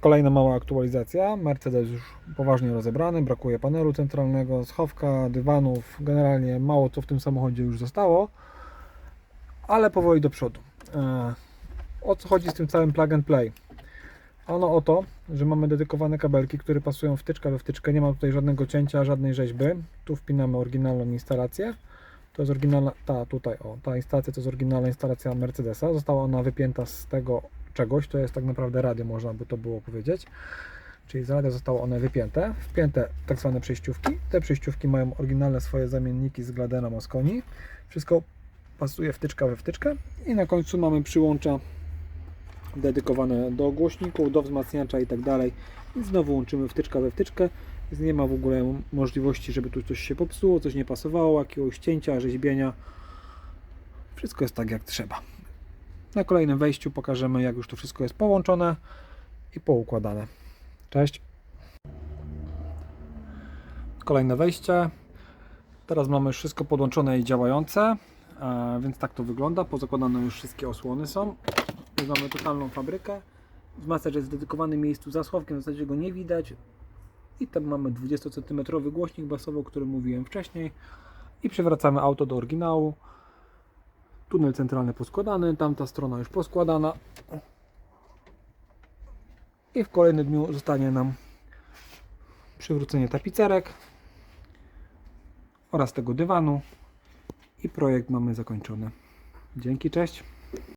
Kolejna mała aktualizacja. Mercedes już poważnie rozebrany, brakuje panelu centralnego, schowka, dywanów. Generalnie mało co w tym samochodzie już zostało, ale powoli do przodu. E, O co chodzi z tym całym plug and play? Ano o to, że mamy dedykowane kabelki, które pasują wtyczka we wtyczkę. Nie ma tutaj żadnego cięcia, żadnej rzeźby. Tu wpinamy oryginalną instalację. To jest oryginalna, ta tutaj, o, ta instalacja to jest oryginalna instalacja Mercedesa. Została ona wypięta z tego czegoś, to jest tak naprawdę radio, można by to było powiedzieć. Czyli z radia zostało one wypięte, wpięte tak zwane przejściówki. Te przejściówki mają oryginalne swoje zamienniki z Gladena Mosconi. Wszystko pasuje wtyczka we wtyczkę i na końcu mamy przyłącza dedykowane do głośników, do wzmacniacza i tak dalej. I znowu łączymy wtyczka we wtyczkę. Nie ma w ogóle możliwości, żeby tu coś się popsuło, coś nie pasowało, jakiegoś cięcia, rzeźbienia. Wszystko jest tak jak trzeba. Na kolejnym wejściu pokażemy, jak już to wszystko jest połączone i poukładane. Cześć. Kolejne wejście. Teraz mamy wszystko podłączone i działające, e, więc tak to wygląda. Pozakładane już wszystkie osłony są. Już mamy totalną fabrykę. Wzmacniacz jest w dedykowanym miejscu za w zasadzie go nie widać. I tam mamy 20 cm głośnik basowy, o którym mówiłem wcześniej. I przywracamy auto do oryginału. Tunel centralny poskładany, tamta strona już poskładana. I w kolejnym dniu zostanie nam przywrócenie tapicerek oraz tego dywanu. I projekt mamy zakończony. Dzięki, cześć.